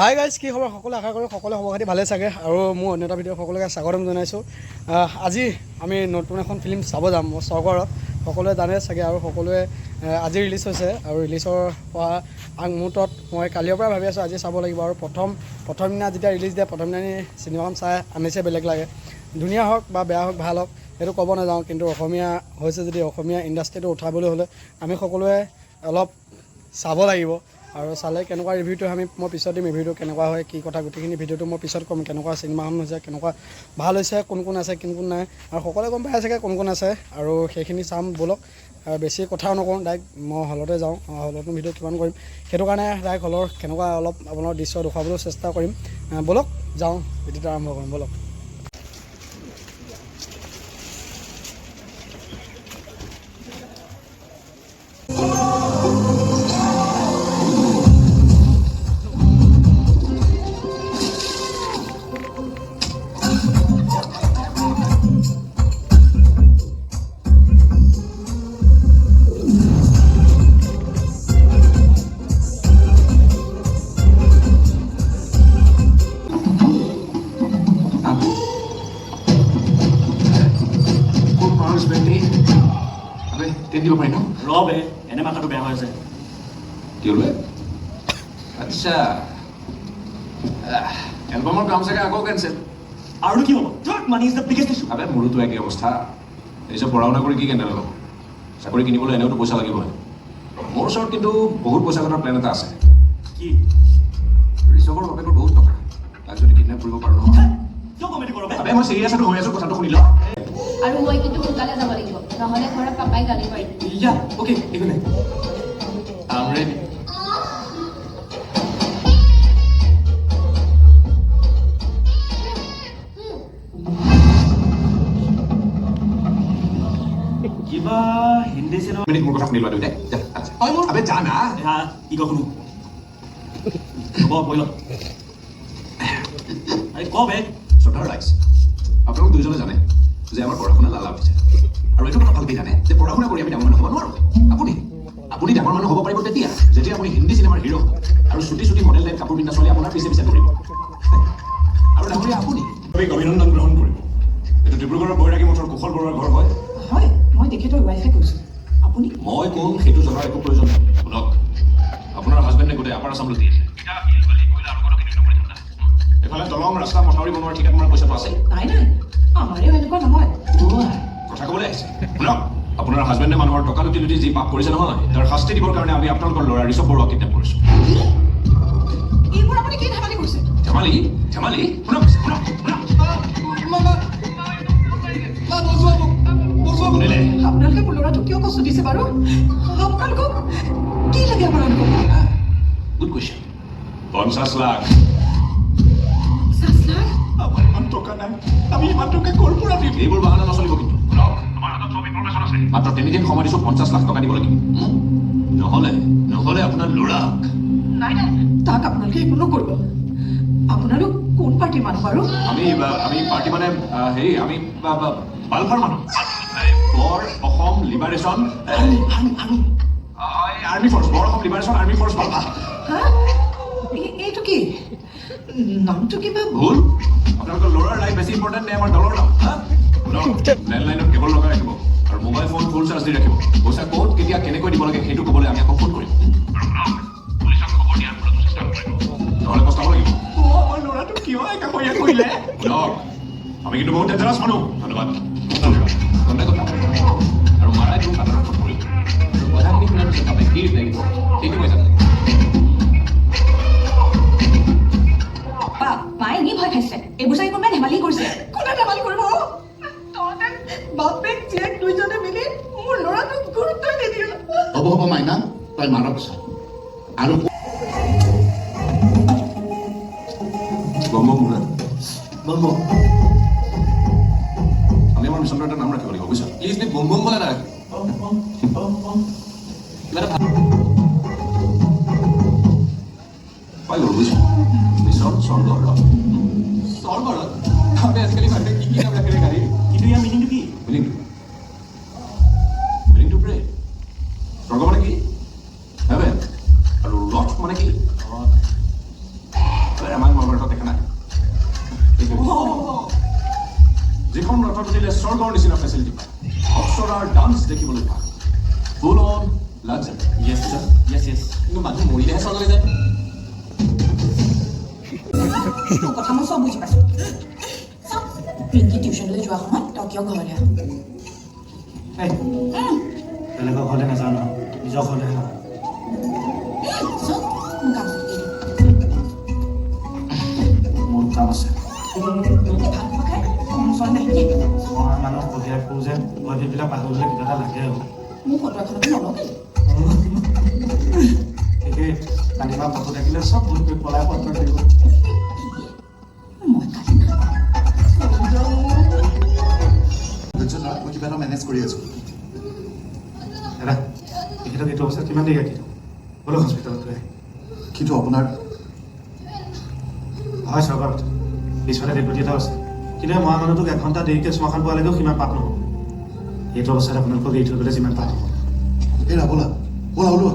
Hi guys কি খবৰ? সকলোৱে আশা কৰোঁ সকলোৱে খবৰ খাতি ভালে চাগে। আৰু মোৰ অন্য এটা ভিডিঅ' সকলোকে স্বাগতম জনাইছোঁ। আজি আমি নতুন এখন ফিল্ম চাব যাম স্বৰ্গৰত সকলোৱে জানে চাগে আৰু সকলোৱে আজি ৰিলিজ হৈছে। আৰু ৰিলিজৰ পৰা আগমুহূৰ্তত মই কালিৰ পৰা ভাবি আছোঁ আজি চাব লাগিব। আৰু প্ৰথম প্ৰথম দিনা যেতিয়া ৰিলিজ দিয়ে প্ৰথম দিনা চিনেমাখন চাই আমেজে বেলেগ লাগে। ধুনীয়া হওক বা বেয়া হওক ভাল হওক সেইটো ক'ব নাযাওঁ। কিন্তু অসমীয়া হৈছে যদি অসমীয়া ইণ্ডাষ্ট্ৰিটো উঠাবলৈ হ'লে আমি সকলোৱে অলপ চাব লাগিব। আৰু চালে কেনেকুৱা ৰিভিউটো আমি মই পিছত দিম ৰিভিউটো কেনেকুৱা হয় কি কথা গোটেইখিনি ভিডিঅ'টো মই পিছত ক'ম কেনেকুৱা চিনেমাখন হৈছে কেনেকুৱা ভাল হৈছে কোন কোন আছে কোন কোন নাই। আৰু সকলোৱে গম পাই চাগে কোন কোন আছে আৰু সেইখিনি চাম ব'লক। বেছি কথাও নকওঁ ডাইৰেক্ট মই হলতে যাওঁ হলতো ভিডিঅ' কিমান কৰিম সেইটো কাৰণে ডাইৰেক্ট হলৰ কেনেকুৱা অলপ আপোনাৰ দৃশ্য দেখুৱাবলৈ চেষ্টা কৰিম। ব'লক যাওঁ ভিডিঅ'টো আৰম্ভ কৰিম ব'লক। Money is the biggest issue আবে মোৰোতো একে অৱস্থা। নিজে পঢ়া শুনা কৰি কি কেনে ল'ব? চাকৰি কিনিবলৈ এনেওতো পইচা লাগিবই। মোৰ ওচৰত কিন্তু বহুত পইচা ঘটাৰ প্লেন এটা আছে। কি? ঋষভৰ বাপেকৰ বহুত টকা। তাক যদি কিডনেপ কৰিব পাৰোঁ নহয়। কিয় কমেডি কৰ আবে মই চিৰিয়াছ হৈ আছোঁ কথাটো শুনি ল। আৰু মই কিন্তু সোনকালে যাব লাগিব। নহ'লে ঘৰত পাপাই গালি পাৰিম ইয়া অ'কে একো নাই আম ৰেডি কিবা হিন্দী চিনেমা মিনিট মোৰ কথা শুনি লোৱা দুয়োটাই যা, আচ্ছা। আবে যা না হা কি ক শুনো হ'ব কৈ ল আৰে ক বে শ্ৰদ্ধাৰ ৰাইজ আপোনালোক দুয়োজনে জানে যে আমাৰ পঢ়া শুনা লালা উঠিছে আৰু এইটো কথা ভালকৈ জানে যে পঢ়া শুনা কৰি আমি ডাঙৰ মানুহ হ'ব নোৱাৰোঁ আপুনি আপুনি ডাঙৰ মানুহ হ'ব পাৰিব তেতিয়া যেতিয়া আপুনি হিন্দী চিনেমাৰ হিৰো হ'ব আৰু চুটি চুটি মডেল টাইপ কাপোৰ পিন্ধা ছোৱালী আপোনাৰ পিছে পিছে দৌৰিব আৰু ডাঙৰীয়া আপুনি অভিনন্দন গ্ৰহণ কৰিম এইটো ডিব্ৰুগড়ৰ বৈৰাগী মঠৰ কুশল বৰুৱাৰ ঘৰ হয় হয় তেখেতৰ ৱাইফে আপুনি মই কোন সেইটো জনাৰ একো প্ৰয়োজন নাই শুনক আপোনাৰ হাজবেণ্ডে গোটেই আপাৰ আছাম লুটি আছে এইফালে দলং ৰাস্তা মথাউৰি বনোৱাৰ ঠিকাত মৰা পইচাটো আছে নাই নাই আমাৰেও এনেকুৱা নহয় কথা ক'বলৈ আহিছে শুনক আপোনাৰ হাজবেণ্ডে মানুহৰ টকা লুটি লুটি যি পাপ কৰিছে নহয় তাৰ শাস্তি দিবৰ কাৰণে আমি আপোনালোকৰ ল'ৰা ঋষভ বৰুৱাক কিডনেপ কৰিছোঁ এইবোৰ আপুনি কি ধেমালি কৰিছে ধেমালি ধেমালি শুনক শুনক আপোনালোকে মোৰ ল'ৰাটোক কিয় কষ্ট দিছে বাৰু আপোনালোকক কি লাগে আপোনালোকক গুড কুৱেশ্যন পঞ্চাছ লাখ। পঞ্চাছ লাখ? আমাৰ ইমান টকা নাই। আমি ইমান টকা ক'ৰ পৰা দিম এইবোৰ বাহানা নচলিব কিন্তু মাত্ৰ তিনিদিন সময় দিছোঁ পঞ্চাছ লাখ টকা দিব লাগিব নহ'লে নহ'লে আপোনাৰ ল'ৰাক নাই নাই তাক আপোনালোকে একো নকৰিব আপোনালোক কোন পাৰ্টীৰ মানুহ বাৰু আমি আমি পাৰ্টি মানে হেৰি আমি বালফাৰ মানুহ বৰ অসম লিবাৰেশ্যন আৰ্মি ফ'ৰ্চ বৰ অসম লিবাৰেশ্যন আৰ্মি ফ'ৰ্চ হা? এইটো কি? নামটো কিবা? ভুল। আপোনালোকৰ ল'ৰাৰ লাইফ বেছি ইম্পৰ্টেণ্ট নে আমাৰ দলৰ নাম? হা? লেণ্ডলাইনত কেবল লগাই ৰাখিব। আৰু মোবাইল ফোন ফুল চাৰ্জ দি ৰাখিব। পইচা ক'ত কেতিয়া কেনেকৈ দিব লাগে সেইটো ক'বলৈ আমি আকৌ ফোন কৰিম। নহ'লে পস্তাব লাগিব। অ' আমাৰ ল'ৰাটো কিয় একাষৰীয়া কৰিলে? আমি কিন্তু বহুত ডেঞ্জাৰাছ মানুহ। ধন্যবাদ। আৰু মাৰাই গ'লো বুজিছা সরবরাহ। সরবরাহ। আমি আজকাল মানুহে কি কি তোৰ কথা মই চব বুজি পাইছোঁ পিংকি টিউশ্যনলৈ যোৱা সময়ত তই কিয় ঘৰলৈ আহ বেলেগৰ ঘৰলৈ নাযাওঁ নহয় নিজৰ ঘৰলৈ যাওঁ মোৰ কাম আছে কিবা এটা লাগে আৰু মোৰ ফটো এখনকে নলগে একেই কালিমা থাকিলে চব ভুল পলাই পত্ৰ থাকিব। কৰি আছোঁ? দাদা তেখেতক এইটো অৱস্থাত কিমান দেৰি ৰাখি থওঁ ব'লক হস্পিটেলত লৈ কিন্তু আপোনাৰ হয় চৰকাৰ পিছফালে ডেপুটি এটা আছে কিন্তু মৰা মানুহটোক এঘণ্টা দেৰিকৈ শ্মশান পোৱালৈকেও সিমান পাত নহ'ব। এইটো অৱস্থাত আপোনালোকক এৰি থৈ গ'লে যিমান পাত হ'ব। এই ৰাবলা ব'লা ওলোৱা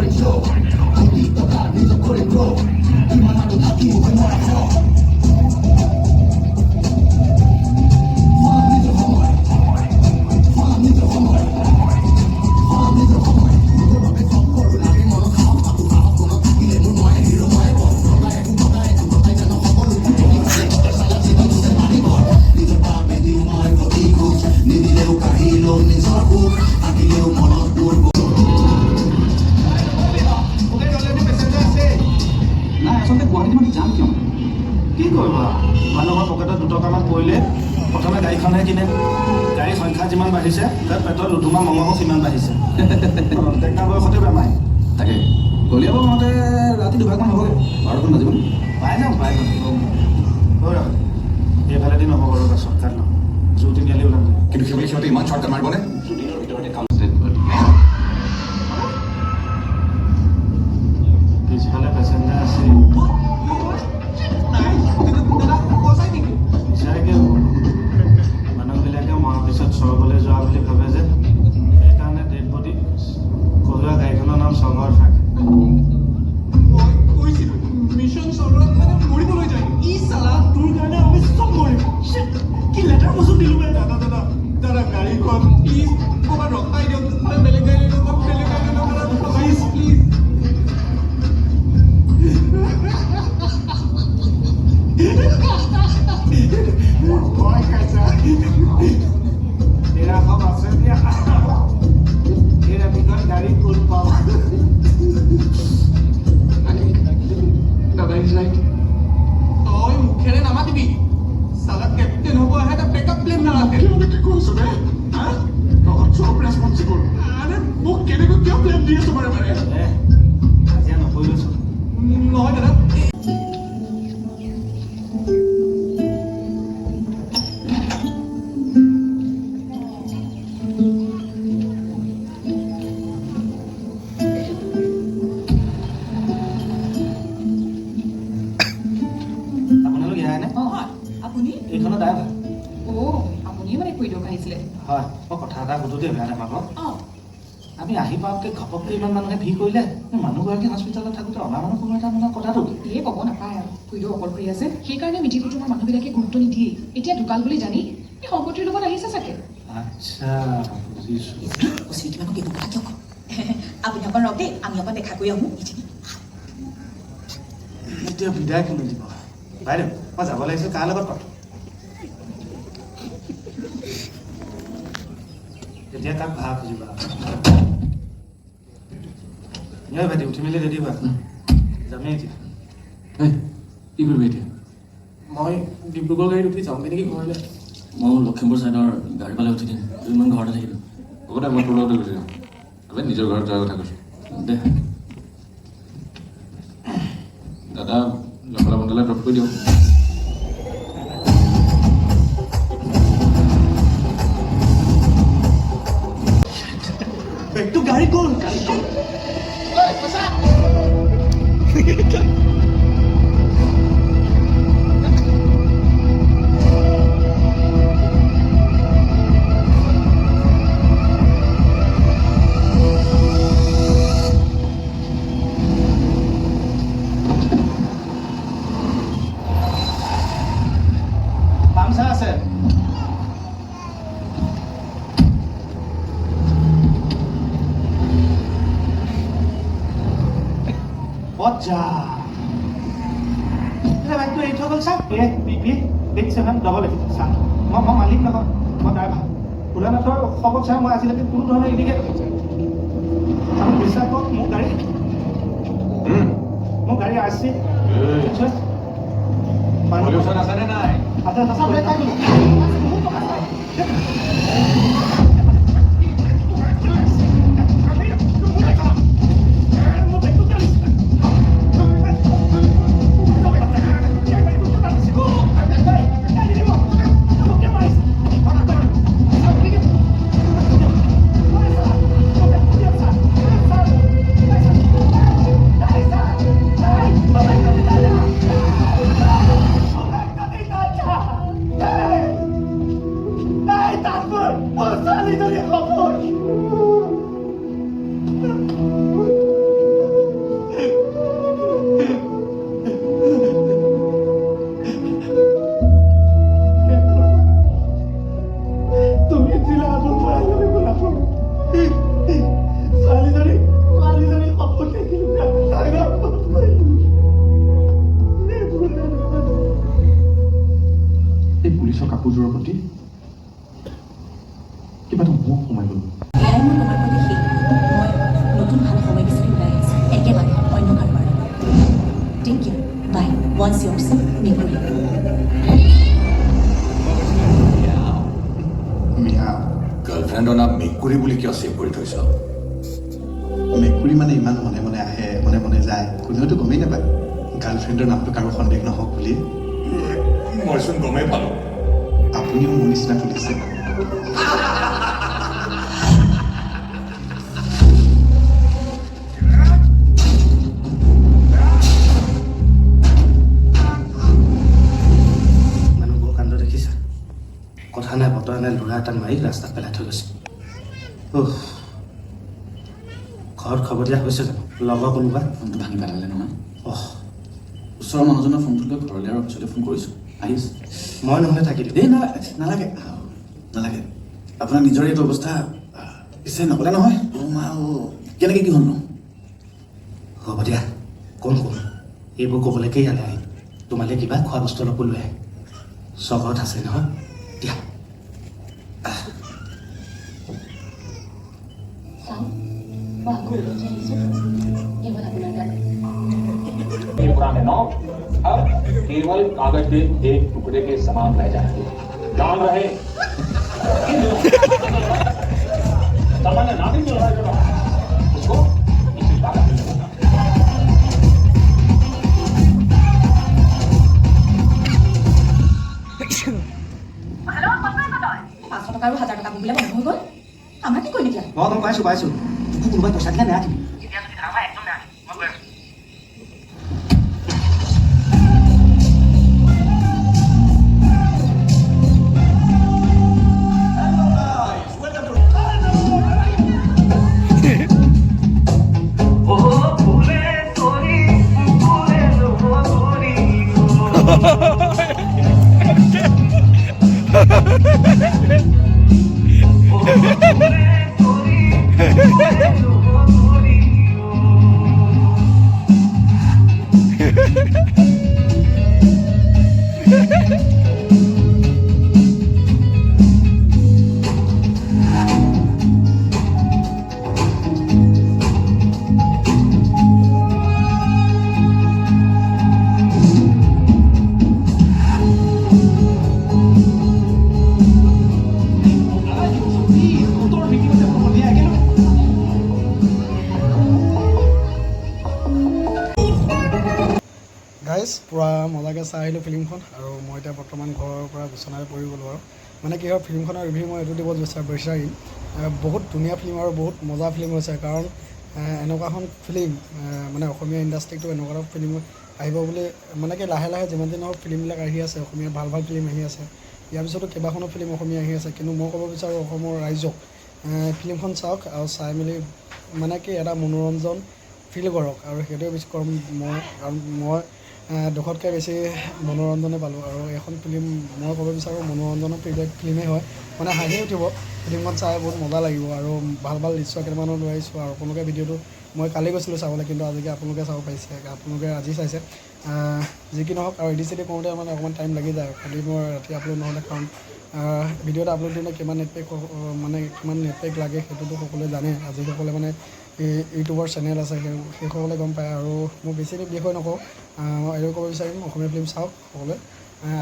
could it go? roll. নাই আচলতে গুৱাহাটীত মানে যাম কিয় কি কৰিবা মানুহৰ পকেটত দুটকামান পৰিলে প্ৰথমে গাড়ীখনহে কিনে গাড়ীৰ সংখ্যা যিমান বাঢ়িছে তাৰ পেটত লুডুমা মঙহো সিমান বাঢ়িছে। ডেকা বয়সতে বেমাৰী। তাকে কলিয়াব মাওঁতে ৰাতি দুভাগমান হ'বগৈ বাৰটামান বাজিব পাই যাম পাই যাম। হৈ ৰ'ব এইফালেদি নহ'ব ৰ'বা চৰ্টকাট নহয় জু তিনিআলি ওলাম। কিন্তু সেইবুলি সিহঁতে ইমান শ্বৰ্টকাট মাৰিবনে? দুদিনৰ ভিতৰতে কাম। পিছফালে পেচেঞ্জাৰ to কেনেকৈ কিয় প্লেন দি আছো বাৰে বাৰে নহয় দাদা দেই বেয়া নাপাব অঁ। আমি আহি পাওঁতে ঘপককৈ ইমান মানুহে ভিৰ কৰিলে মানুহগৰাকী হস্পিটেলত থাকোঁতে অনা মানুহ কোনো এটা মানে কথাটো কি? ক'ব নাপায় আৰু। খুৰীদেউ অকলশৰীয়া আছে সেইকাৰণে মিটিৰ কুটুমৰ মানুহবিলাকে গুৰুত্ব নিদিয়ে। এতিয়া ঢুকাল বুলি জানি এই শংকৰটিৰ লগত আহিছে চাগে। আচ্ছা বুজিছোঁ। চিৰিকি মানুহ এইবোৰ কথা কিয় কওঁ আপুনি অকণ দেই আমি অকণ দেখা কৰি আহোঁ। এতিয়া বিদায় কোনে দিব? বাইদেউ মই যাব লাগিছিল কাৰ লগত কথা? ইয়াৰ ভাইটি উঠি মেলি ৰেডি হোৱা যামেই এতিয়া এই কি কৰিবি এতিয়া মই ডিব্ৰুগড় গাড়ীত উঠি যাওঁগৈ নেকি ঘৰলৈ মই লখিমপুৰ ছাইডৰ গাড়ী পালে উঠি দিম দুদিনমান ঘৰতে থাকিম হ'ব দে মই তোৰ লগতে গুচি যাম আমি নিজৰ ঘৰত যোৱাৰ কথা কৈছোঁ দে দাদা লখলা বন্ধালে ড্ৰপ কৰি দিওঁ আজিলৈকে কোনো ধৰণৰ ইণ্ডিকেট আপুনি বিশ্বাস কৰক মোৰ গাড়ী মোৰ গাড়ী আছে? পলিউশ্যন আছেনে নাই আছে আছে যায় কোনেওতো গমেই নাপায়। গাৰ্লফ্ৰেণ্ডৰ নামটো কাৰো সন্দেহ নহওক বুলি মইচোন গমেই পালোঁ। আপুনিও মোৰ নিচিনা দেখিছা? কথা নাই বতৰা নাই ল'ৰা এটা মাৰি ৰাস্তাত পেলাই থৈ গৈছে। উফ। ঘৰত খবৰ দিয়া হৈছে জানো? লগৰ কোনোবা ভাঙি পেলালে নহয়। অহ। ওচৰৰ মানুহজনৰ ফোনটো লৈ ঘৰলৈ আৰু পিছতে ফোন কৰিছোঁ। আহিছে মই নহ'লে থাকিলোঁ এই নালাগে। নালাগে নালাগে। আপোনাৰ নিজৰে এইটো অৱস্থা পিছে নকলে নহয়? মা কেনেকৈ কি হ'লনো হ'ব দিয়া। কোন কোন এইবোৰ ক'বলৈকে ইয়ালৈ আহিম তোমালৈ কিবা খোৱা বস্তু অলপো লৈ আহে। চহৰত আছে নহয়। দিয়া। पुराने नौ अब केवल कागज के एक टुकड़े के समान रह जाएंगे जान रहे सामान्य नागरिक जो है जो उसको इसी कागज में लिखना। পাঁচশ টকা আৰু হাজাৰ টকা বুলিলে বন্ধ হৈ গ'ল আমাৰ কি কৰিম এতিয়া মই গম পাইছোঁ পাইছোঁ তোকো কোনোবাই পইচা দিলে নেৰাখিবি মজাকৈ চাই আহিলোঁ ফিল্মখন আৰু মই এতিয়া বৰ্তমান ঘৰৰ পৰা বিচনাৰে পৰি গ'লোঁ আৰু। মানে কি হয় ফিল্মখনৰ ৰিভিউ মই এইটো দিব বিচাৰ বিচাৰিম বহুত ধুনীয়া ফিল্ম আৰু বহুত মজা ফিল্ম হৈছে কাৰণ আহ, এনেকুৱা এখন ফিল্ম মানে অসমীয়া ইণ্ডাষ্ট্ৰিটো এনেকুৱা এটা ফিল্ম আহিব বুলি মানে কি লাহে লাহে যিমান দিন হওক ফিল্মবিলাক আহি আছে অসমীয়া ভাল ভাল ফিল্ম আহি আছে। ইয়াৰ পিছতো কেইবাখনো ফিল্ম অসমীয়া আহি আছে কিন্তু মই ক'ব বিচাৰোঁ অসমৰ ৰাইজক ফিল্মখন চাওক আৰু চাই মেলি মানে কি এটা মনোৰঞ্জন ফিল কৰক। আৰু সেইটোৱে বেছি মই কাৰণ মই দুশতকৈ বেছি মনোৰঞ্জনে পালোঁ আৰু এখন ফিল্ম মই ক'ব বিচাৰোঁ মনোৰঞ্জনৰ ফিল্ম ফিল্মেই হয়। মানে হাঁহি উঠিব ফিল্মখন চাই বহুত মজা লাগিব আৰু ভাল ভাল দৃশ্য কেইটামানো লৈ আহিছোঁ আৰু আপোনালোকে ভিডিঅ'টো মই কালি গৈছিলোঁ চাবলৈ কিন্তু আজিকে আপোনালোকে চাব পাৰিছে আপোনালোকে আজি চাইছে। যি কি নহওক আৰু এডি চিডি কৰোঁতে মানে অকণমান টাইম লাগি যায় খালি মই ৰাতি আপলোড নহ'লে কাৰণ ভিডিঅ' এটা আপলোড দিওঁতে কিমান নেটপেক মানে কিমান নেটপেক লাগে সেইটোতো সকলোৱে জানে আজিসকলে মানে এই ইউটিউবৰ চেনেল আছে, সেই, সেইসকলে গম পায় আৰু মই বেছি বিষয় নকওঁ। এইটো ক'ব বিচাৰিম, অসমীয়া ফিল্ম চাওক সকলোৱে।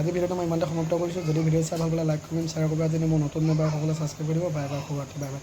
আজি ভিডিঅ'টো মই ইমানতে সমাপ্ত কৰিছোঁ। যদি ভিডিঅ' চাই ভালো পালে লাইক কমেণ্ট শ্বেয়াৰ কৰিব। আজি মোৰ নতুন মেম্বাৰ সকলোৱে ছাবস্ক্ৰাইব কৰিব বাই বাই শুভৰাত্ৰি বাই বাই